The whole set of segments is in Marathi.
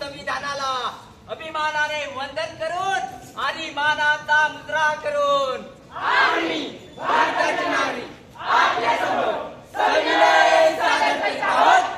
संविधानाला अभिमानाने वंदन करून आणि मानाचा मुद्रा करून आम्ही भारताची नागरिक आपल्यासमोर संविधान सादर करीत आहोत.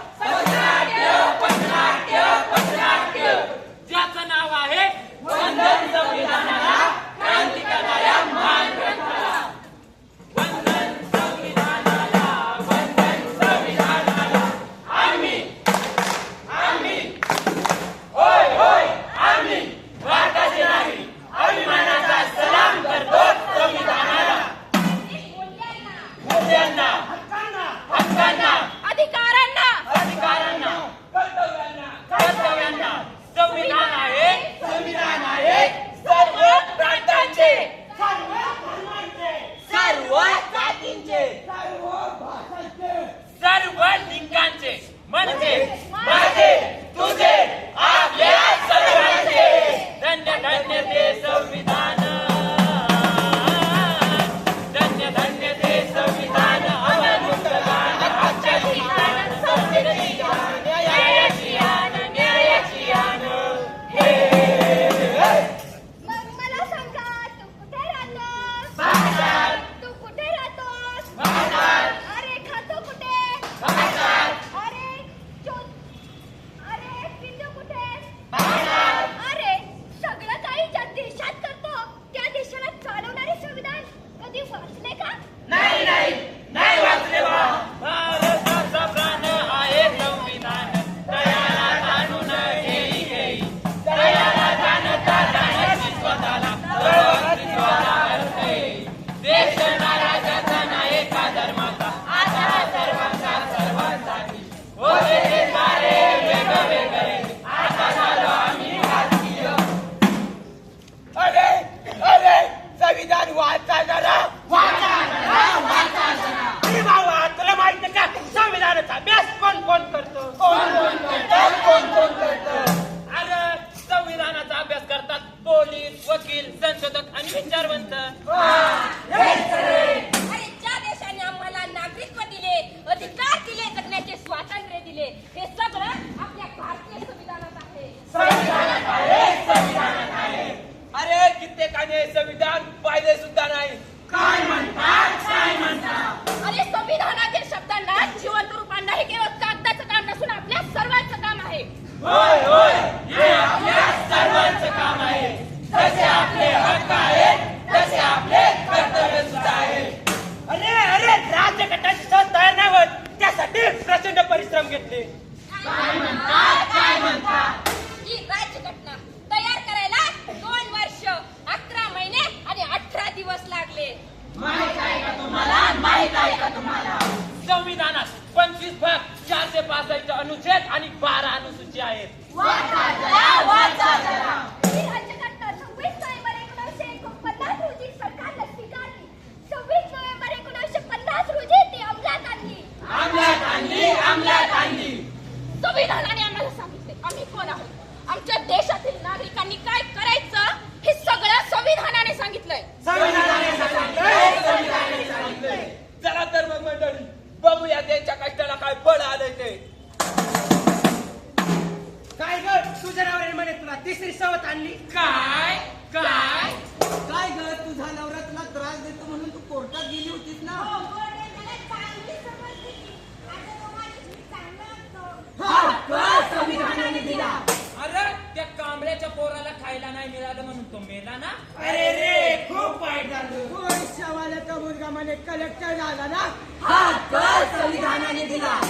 ना अरे रे खूप वाईट झालं. ओडिशावाल्याचा मुलगा म्हणे कलेक्टर झाला ना? हात संविधानाने दिला.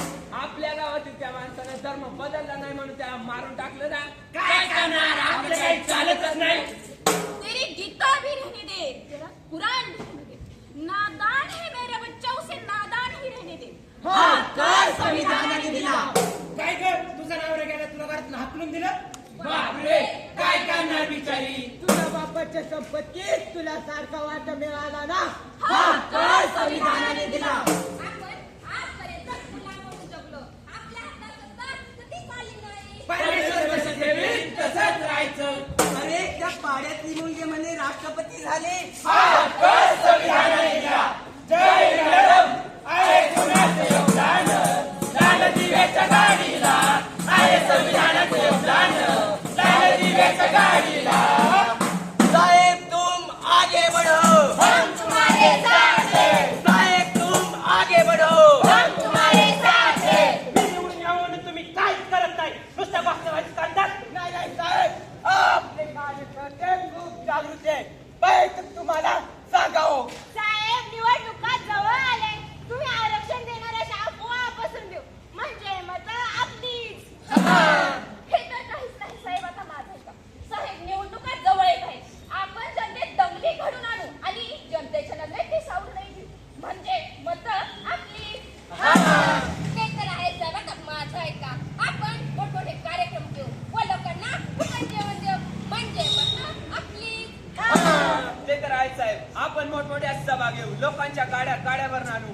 आपल्या गावातील त्या माणसानं धर्म बदलला नाही म्हणून त्या मारून टाकलं ना. काय करणार? आपलं काही चालतच नाही. तेरी गीता भी दे. कुरान दे. नादान है मेरे बच्चों नादान ही रहने दे. हात संविधानाने दिला. काय कर तुझं नाव रे गेलं तुला भारत हाकलून दिलं? बापरे काय करणार बिचारी? तुझ्या बापाच्या संपत्तीत तुला सारखा वाटा मिळाला ना? हा तर संविधानाने दिला? तसंच राहायचं. अरे त्या पाड्यातली मुलगी म्हणे राष्ट्रपती झाले. हा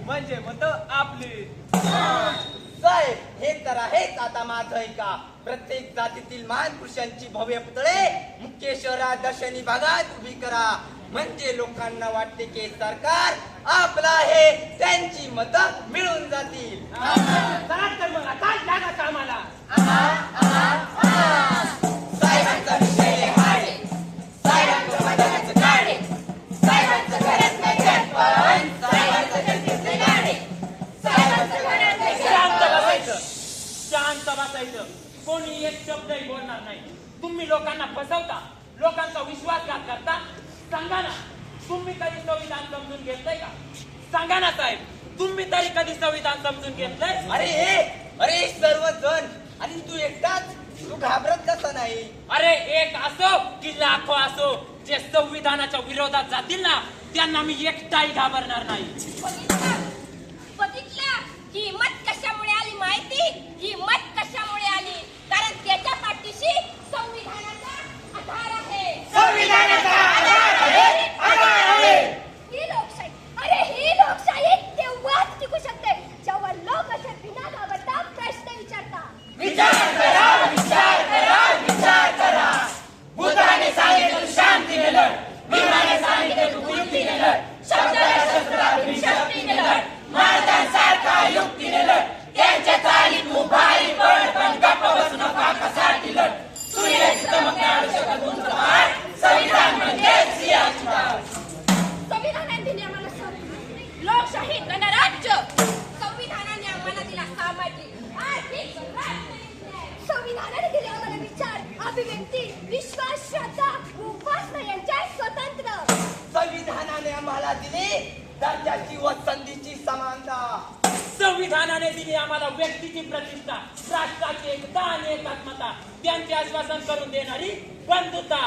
म्हणजे मत आपली. साहेब हे तर आहेच आता माझं ऐका. प्रत्येक जातीतील महान पुरुषांची भव्य पुतळे मुख्य शहरात दर्शनी भागात उभी करा. म्हणजे लोकांना वाटते की सरकार आपलं आहे त्यांची मतं मिळून जातील. चला तर मग आता लागा कामाला. सांगा ना तुम्ही कधी संविधान समजून घेतलंय का सांगा ना साहेब तुम्ही तरी कधी संविधान समजून घेतलंय अरे हे अरे सर्वजण आणि तू एकटाच? तू घाबरत कसं नाही? अरे एक असो की लाखो असो जे संविधानाच्या विरोधात जातील ना त्यांना मी एकटाही घाबरणार नाही. बघितलं? बघितलं? ही मत कशामुळे आली माहिती? ही मत कशामुळे आली? कारण त्याच्या पाठीशी संविधानाचा आधार आहे. संविधानाचा अभिव्यक्ती विश्वास श्रद्धा उपासना यांच्या स्वतंत्र संविधानाने आम्हाला दिली दर्जाची व संधीची समानता. संविधानाने दिली आम्हाला व्यक्तीची प्रतिष्ठा राष्ट्राची एकता आणि एकात्मता. त्यांचे आश्वासन करून देणारी बंधुता.